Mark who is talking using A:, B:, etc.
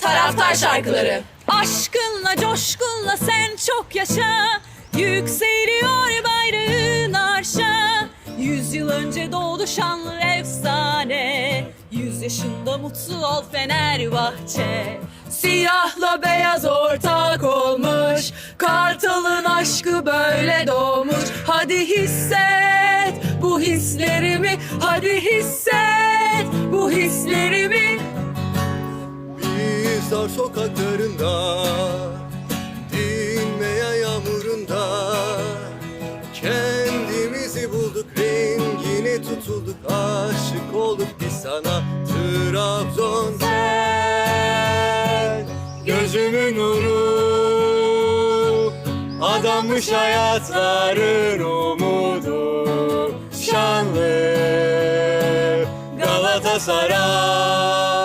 A: Taraftar şarkıları.
B: Aşkınla coşkunla sen çok yaşa. Yükseliyor bayrağın arşa. Yüz yıl önce doğdu şanlı efsane. Yüz yaşında mutlu ol Fenerbahçe.
A: Siyahla beyaz ortak olmuş. Kartalın aşkı böyle doğmuş. Hadi hisset bu hislerimi Hadi hisset bu hislerimi
C: Biz dar sokaklarında Dinmeyen yağmurunda. Kendimizi bulduk rengine tutulduk Aşık olduk biz sana. Trabzon Sen Gözümün nuru Adanmış hayatların umudu. Şanlı Galatasaray